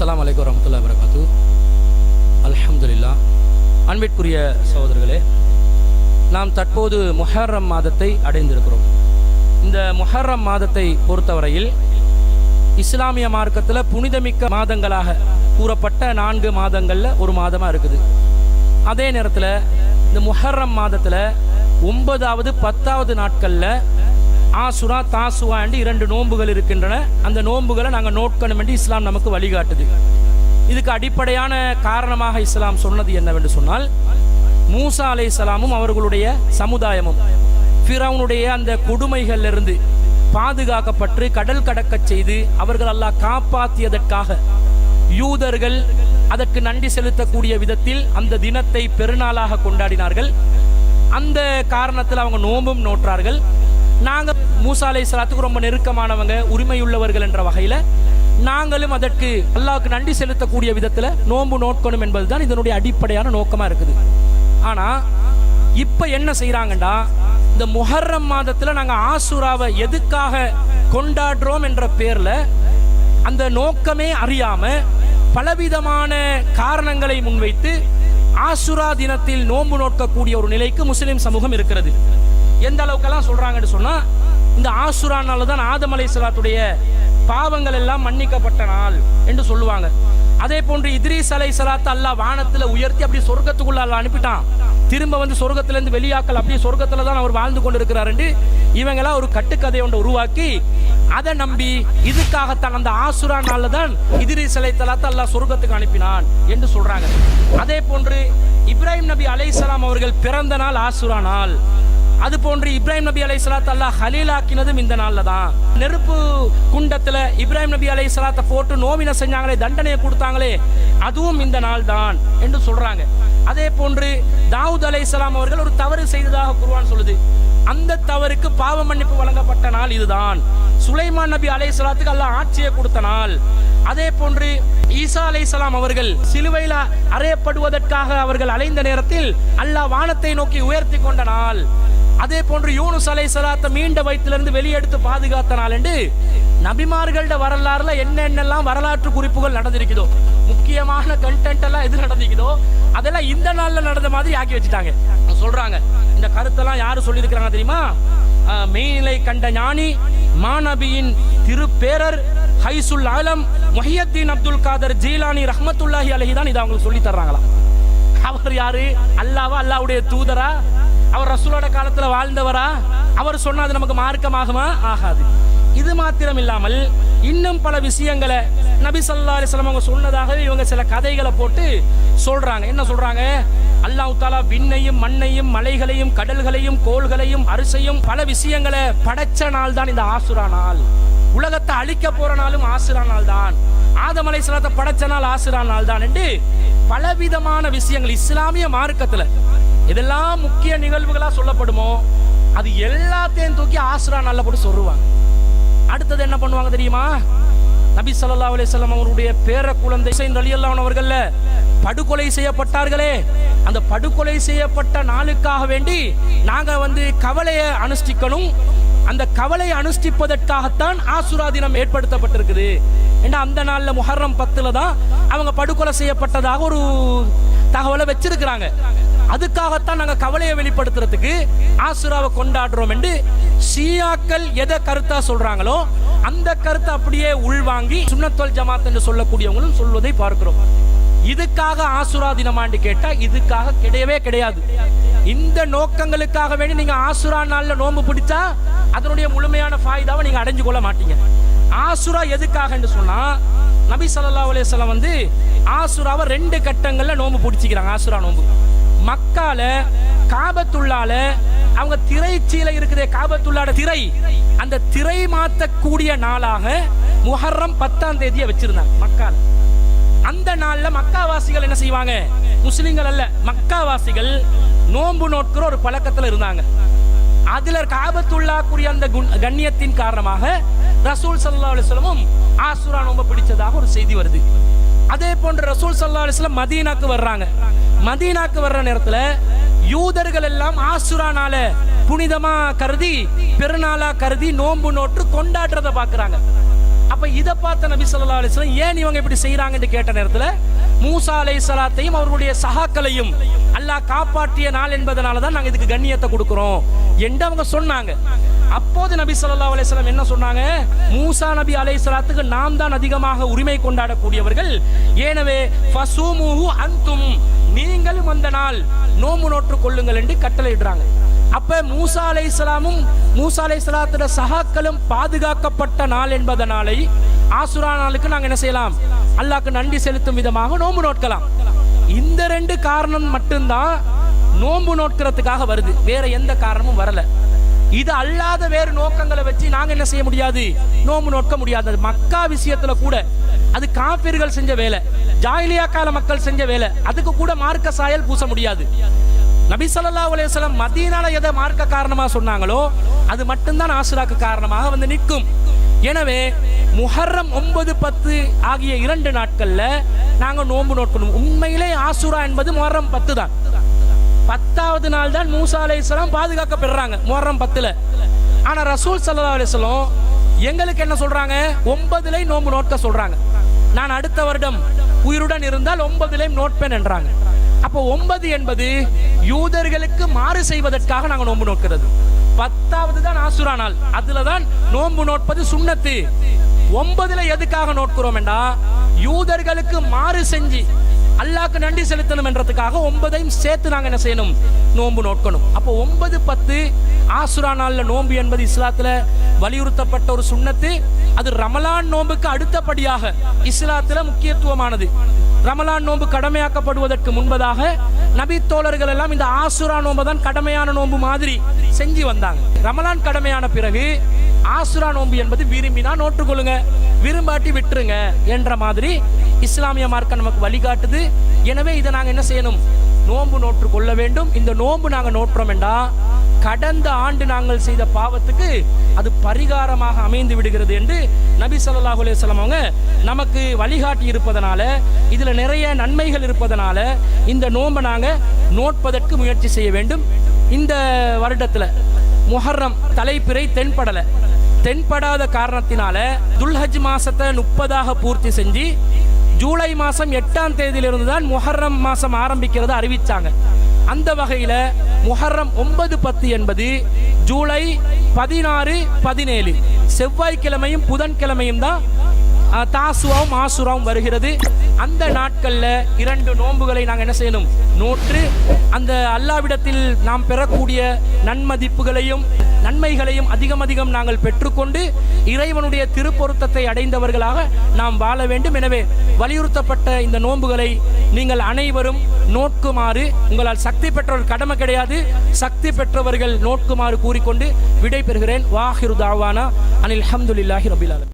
அஸ்லாம் வலைக்கம் வரமத்துல்லா வரகாத்து அல்ஹம்துலில்லா அன்பிற்குரிய சகோதரர்களே நாம் தற்போது முஹர்ரம் மாதத்தை அடைந்திருக்கிறோம். இந்த முஹர்ரம் மாதத்தை பொறுத்தவரையில் இஸ்லாமிய மார்க்கத்தில் புனிதமிக்க மாதங்களாக கூறப்பட்ட நான்கு மாதங்களில் ஒரு மாதமாக இருக்குது. அதே நேரத்தில் இந்த முஹர்ரம் மாதத்தில் ஒன்பதாவது பத்தாவது நாட்களில் ஆசுரா தாசுவா என்று இரண்டு நோன்புகள் இருக்கின்றன. அந்த நோன்புகளை நாங்கள் நோட்கணும் என்று இஸ்லாம் நமக்கு வழிகாட்டுது. இதுக்கு அடிப்படையான காரணமாக இஸ்லாம் சொன்னது என்னவென்று சொன்னால் மூசா அலை சலாமும் அவர்களுடைய சமுதாயமும் ஃபிரவுனுடைய அந்த கொடுமைகளிலிருந்து பாதுகாக்கப்பட்டு கடல் கடக்கச் செய்து அவர்கள் அல்லாஹ் காப்பாற்றியதற்காக யூதர்கள் அதற்கு நன்றி செலுத்தக்கூடிய விதத்தில் அந்த தினத்தை பெருநாளாக கொண்டாடினார்கள். அந்த காரணத்தில் அவங்க நோம்பும் நோற்றார்கள். நாங்கள் மூசா அலை சலாத்துக்கு ரொம்ப நெருக்கமானவங்க உரிமையுள்ளவர்கள் என்ற வகையில் நாங்களும் அதற்கு அல்லாவுக்கு நன்றி செலுத்தக்கூடிய விதத்தில் நோன்பு நோட்கணும் என்பதுதான் இதனுடைய அடிப்படையான நோக்கமாக இருக்குது. ஆனால் இப்போ என்ன செய்கிறாங்கண்டா இந்த முஹர்ரம் மாதத்தில் நாங்கள் ஆசுராவை எதுக்காக கொண்டாடுறோம் என்ற பேரில் அந்த நோக்கமே அறியாமல் பலவிதமான காரணங்களை முன்வைத்து ஆசுரா தினத்தில் நோன்பு நோக்கக்கூடிய ஒரு நிலைக்கு முஸ்லிம் சமூகம் இருக்கிறது. எந்த அளவுக்கெல்லாம் சொல்கிறாங்கன்னு சொன்னால் இந்த ஆசுரா நாள் தான் ஆதம் சலாத்துடைய பாவங்கள் எல்லாம் மன்னிக்கப்பட்ட நாள் என்று சொல்லுவாங்க. அதே போன்று இத்ரீஸ் அலை சலாத்து அல்லாஹ் வானத்துல உயர்த்தி அப்படியே சொர்க்கத்துக்குள்ள அல்ல அனுப்பிட்டான். திரும்ப வந்து சொர்க்கத்திலேருந்து வெளியாக்கல் அப்படியே சொர்க்கத்தில் தான் அவர் வாழ்ந்து கொண்டிருக்கிறார் என்று இவங்களாம் ஒரு கட்டுக்கதை ஒன்று உருவாக்கி அதை நம்பி இதுக்காகத்தான் அந்த ஆசுரா நாளில் தான் இதிரி சிலை தலாத்த அல்லாஹ் சொர்க்கத்துக்கு அனுப்பினான் என்று சொல்றாங்க. அதே போன்று இப்ராஹிம் நபி அலை அவர்கள் பிறந்த நாள் ஆசுரா நாள் அது போன்று இப்ராஹிம் நபி அலை சலாத் அல்லாஹ் ஹலீலாக்கினதும் இந்த நாளில் தான். நெருப்பு குண்டத்தில் இப்ராஹிம் நபி அலை சலாத்தை போட்டு நோவினை செஞ்சாங்களே தண்டனையை கொடுத்தாங்களே அதுவும் இந்த நாள் தான் என்று சொல்றாங்க. அதே போன்று தாவூத் அலை அவர்கள் ஒரு தவறு செய்ததாக குருவான் சொல்லுது. அந்த தவறுக்கு பாவ மன்னிப்பு வழங்கப்பட்ட நாள் இதுதான். சுலைமான் நபி அலை சலாத்துக்கு அல்லாஹ் ஆட்சியை கொடுத்த நாள். அதே போன்று ஈசா அலை சலாம் அவர்கள் சிலுவையில் அறையப்படுவதற்காக அவர்கள் அலைந்த நேரத்தில் அல்லாஹ் வானத்தை நோக்கி உயர்த்தி கொண்ட நாள். அதே போன்று யூனுஸ் அலை சலாத்தை மீண்ட வயிற்றிலிருந்து வெளியெடுத்து பாதுகாத்த நாள் என்று நபிமார்கள்ட வரலாறுல என்னென்னலாம் வரலாற்று குறிப்புகள் நடந்திருக்குதோ முக்கியமான கண்டென்ட் எல்லாம் எது நடந்திருக்குதோ அதெல்லாம் இந்த நாள்ல நடந்த மாதிரி ஆக்கி வச்சுட்டாங்க. சொல்றாங்க. இந்த கருத்தெல்லாம் யாரு சொல்லியிருக்கிறாங்க தெரியுமா? மெய்நிலை கண்ட ஞானி மாநபியின் திருப்பேரர் ஹைசுல் ஆலம் மொஹியத்தீன் அப்துல் காதர் ஜீலானி ரஹமத்துல்லாஹி அலஹி தான் இதை அவங்களுக்கு சொல்லி தர்றாங்களாம். அவர் யாரு? அல்லாவா? அல்லாவுடைய தூதரா? அவர் ரசூலோட காலத்தில் வாழ்ந்தவரா? அவர் சொன்னால் அது நமக்கு மார்க்கமாகுமா? ஆகாது. இது மாத்திரம் இல்லாமல் இன்னும் பல விஷயங்களை நபி சல்லா அலிஸ்லாம் அவங்க சொன்னதாகவே இவங்க சில கதைகளை போட்டு சொல்றாங்க. என்ன சொல்றாங்க? அல்லாஹ் தாலா விண்ணையும் மண்ணையும் மலைகளையும் கடல்களையும் கோள்களையும் அரிசையும் பல விஷயங்களை படைச்ச நாள் தான் இந்த ஆசுரா நாள். உலகத்தை அழிக்க போற நாளும் ஆசுரா நாள் தான் ஆதமலை சிலத்தை படைச்ச நாள் ஆசுரா நாள் தான் என்று பலவிதமான விஷயங்கள் இஸ்லாமிய மார்க்கத்தில் இதெல்லாம் முக்கிய நிகழ்வுகளாக சொல்லப்படுமோ அது எல்லாத்தையும் தூக்கி ஆசுரா நாள்ல போட்டு சொல்லுவாங்க அடுத்தது என்ன பண்ணுவாங்க தெரியுமா? நபி ஸல்லல்லாஹு அலிசல்லாம் அவருடைய பேர குழந்தை ஹுசைன் ரலியல்லாஹு படுகொலை செய்யப்பட்டார்களே. அந்த படுகொலை செய்யப்பட்ட நாளுக்காக வேண்டி நாங்கள் வந்து கவலையை அனுஷ்டிக்கணும். அந்த கவலையை அனுஷ்டிப்பதற்காகத்தான் ஆசுரா தினம் ஏற்படுத்தப்பட்டிருக்குது. ஏன்னா அந்த நாளில் முஹர்ரம் பத்தில் தான் அவங்க படுகொலை செய்யப்பட்டதாக ஒரு தகவலை வச்சிருக்கிறாங்க. அதுக்காகத்தான் நாங்கள் கவலையை வெளிப்படுத்துறதுக்கு ஆசுராவை கொண்டாடுறோம் என்று ஷியாக்கள் எதை கருத்தா சொல்றாங்களோ அந்த கருத்தை அப்படியே உள்வாங்கி சுண்ணத்தோல் ஜமாத் என்று சொல்லக்கூடியவங்களும் சொல்வதை பார்க்கிறோம். இதுக்காக ஆசுரா தினமாண்டு கேட்டா இதுக்காக கிடையவே கிடையாது. இந்த நோக்கங்களுக்காக வேண்டி நீங்க ஆசுரா நாள்ல நோன்பு பிடிச்சா அதனுடைய முழுமையான ஃபாய்தாவை நீங்க அடைஞ்சு கொள்ள மாட்டீங்க. ஆசுரா எதுக்காக என்று சொன்னா நபி சல்லா அலையம் வந்து ஆசுராவை ரெண்டு கட்டங்கள்ல நோன்பு பிடிச்சிக்கிறாங்க ஆசுரா நோன்பு. மக்கால காபத்துள்ளால அவங்க திரைச்சீல இருக்குதே காபத்துள்ளாட திரை. அந்த திரை மாத்தக்கூடிய நாளாக முஹர்ரம் பத்தாம் தேதியை வச்சிருந்தாங்க மக்கால். அந்த நாள்ல மக்காவாசிகள் என்ன செய்வாங்க? முஸ்லிம்கள் அல்ல மக்காவாசிகள் நோன்பு நோட்கிற ஒரு பழக்கத்துல இருந்தாங்க. அதுல காபத்துல்லா கூடிய அந்த குண்- கண்ணியத்தின் காரணமாக ரசூல் சல்லா அலிஸ்லமும் ஆசுரா நோன்பு பிடிச்சதாக ஒரு செய்தி வருது. அதே போன்று ரசூல் சல்லா அலிஸ்லம் மதீனாக்கு வர்றாங்க. மதீனாக்கு வர்ற நேரத்துல யூதர்கள் எல்லாம் ஆசுரானால புனிதமா கருதி பெருநாளா கருதி நோன்பு நோட்டு கொண்டாடுறத பாக்குறாங்க அப்ப இதை பார்த்த நபி சொல்லா அலிஸ்லாம் ஏன் இவங்க இப்படி செய்யறாங்கன்னு கேட்ட நேரத்துல மூசா அலை சலாத்தையும் அவர்களுடைய சகாக்களையும் அல்லாஹ் காப்பாற்றிய நாள் என்பதனால தான் நாங்க இதுக்கு கண்ணியத்தை கொடுக்குறோம் என்று அவங்க சொன்னாங்க. அப்போது நபி சொல்லா அலிஸ்லாம் என்ன சொன்னாங்க? மூசா நபி அலை சலாத்துக்கு நாம் தான் அதிகமாக உரிமை கொண்டாடக்கூடியவர்கள். எனவே ஃபசூமுஹு அந்தும் நீங்களும் அந்த நாள் நோம்பு நோற்று கொள்ளுங்கள் என்று கட்டளையிடுறாங்க. அப்ப மூசா அலைஹிஸ்ஸலாமும் மூசா அலைஹிஸ்ஸலாத்தோட சகாக்களும் பாதுகாக்கப்பட்ட நாள் என்பதனாலை ஆசுரா நாளுக்கு நாங்க என்ன செய்யலாம்? அல்லாக்கு நன்றி செலுத்தும் விதமாக நோன்பு நோட்கலாம். இந்த ரெண்டு காரணம் மட்டும்தான் நோன்பு நோட்கிறதுக்காக வருது. வேற எந்த காரணமும் வரல. இது அல்லாத வேறு நோக்கங்களை வச்சு நாங்க என்ன செய்ய முடியாது? நோம்பு நோக்க முடியாது. மக்கா விஷயத்துல கூட அது காப்பீர்கள் செஞ்ச வேலை. ஜாயிலியா கால மக்கள் செஞ்ச வேலை. அதுக்கு கூட மார்க்க சாயல் பூச முடியாது. நபி ஸல்லல்லாஹு அலையம் மதீனால எதை மார்க்க காரணமா சொன்னாங்களோ அது மட்டும்தான் ஆசுராக்கு காரணமாக வந்து நிற்கும். எனவே முஹர்ரம் ஒன்பது பத்து ஆகிய இரண்டு நாட்கள்ல நாங்க நோன்பு நோக்கணும் உண்மையிலே ஆசுரா என்பது முஹர்ரம் பத்து தான். பத்தாவது நாள் தான் மூசா அலைஹிஸ்ஸலாம் பாதுகாக்கப்படுறாங்க முஹர்ரம் பத்துல. ஆனா ரசூல் சல்லா அலிஸ்லம் எங்களுக்கு என்ன சொல்றாங்க? ஒன்பதுலையும் நோன்பு நோட்க சொல்றாங்க. நான் அடுத்த வருடம் உயிருடன் இருந்தால் ஒன்பதுலையும் நோட்பேன் என்றாங்க. அப்போ ஒன்பது என்பது யூதர்களுக்கு மாறு செய்வதற்காக நாங்க நோன்பு நோக்கிறது. பத்தாவது தான் ஆசுரா நாள். அதுல தான் நோன்பு நோட்பது சுண்ணத்து. ஒன்பதுல எதுக்காக நோட்கிறோம் என்றா யூதர்களுக்கு மாறு செஞ்சு அல்லாக்கு நன்றி செலுத்தணும் என்றதுக்காக ஒன்பதையும் சேர்த்து நாங்கள் என்ன செய்யணும்? நோன்பு நோக்கணும் அப்போ ஒன்பது பத்து ஆசுரா நாளில் நோன்பு என்பது இஸ்லாத்தில் வலியுறுத்தப்பட்ட ஒரு சுண்ணத்து. அது ரமலான் நோன்புக்கு அடுத்தபடியாக இஸ்லாத்தில் முக்கியத்துவமானது. ரமலான் நோன்பு கடமையாக்கப்படுவதற்கு முன்பதாக நபி தோழர்கள் எல்லாம் இந்த ஆசுரா நோன்பு தான் கடமையான நோன்பு மாதிரி செஞ்சு வந்தாங்க. ரமலான் கடமையான பிறகு ஆசுரா நோன்பு என்பது விரும்பினா நோட்டுக்கொள்ளுங்க விரும்பாட்டி விட்டுருங்க என்ற மாதிரி இஸ்லாமிய மார்க்கம் நமக்கு வழிகாட்டுது. எனவே இதை நாங்கள் என்ன செய்யணும்? நோன்பு நோற்று கொள்ள வேண்டும். இந்த நோன்பு நாங்கள் நோற்றோம் என்றால் கடந்த ஆண்டு நாங்கள் செய்த பாவத்துக்கு அது பரிகாரமாக அமைந்து விடுகிறது என்று நபி சொல்லாஹு அலைஹி அவங்க நமக்கு வழிகாட்டி இருப்பதனால இதில் நிறைய நன்மைகள் இருப்பதனால இந்த நோன்பை நாங்கள் நோட்பதற்கு முயற்சி செய்ய வேண்டும். இந்த வருடத்தில் முஹர்ரம் தலைப்பிறை தென்படலை. தென்படாத காரணத்தினால துல்ஹஜ் மாசத்தை முப்பதாக பூர்த்தி செஞ்சு ஜூலை மாசம் எட்டாம் தேதியிலிருந்து தான் முஹர்ரம் மாசம் ஆரம்பிக்கிறத அறிவிச்சாங்க. அந்த வகையில முஹர்ரம் ஒன்பது பத்து என்பது ஜூலை பதினாறு பதினேழு. செவ்வாய்க்கிழமையும் புதன்கிழமையும் தான் தாசுவாவும் ஆசுராவும் வருகிறது. அந்த நாட்களில் இரண்டு நோன்புகளை நாங்கள் என்ன செய்யணும்? நோற்று அந்த அல்லாவிடத்தில் நாம் பெறக்கூடிய நன்மதிப்புகளையும் நன்மைகளையும் அதிகம் அதிகம் நாங்கள் பெற்றுக்கொண்டு இறைவனுடைய திருப்பொருத்தத்தை அடைந்தவர்களாக நாம் வாழ வேண்டும். எனவே வலியுறுத்தப்பட்ட இந்த நோன்புகளை நீங்கள் அனைவரும் நோட்குமாறு உங்களால் சக்தி பெற்றவர்கள் கடமை கிடையாது. சக்தி பெற்றவர்கள் நோட்குமாறு கூறிக்கொண்டு விடை பெறுகிறேன் வாஹிரு தாவானா. அனில் அஹமதுல்லாஹி ரபிலாலம்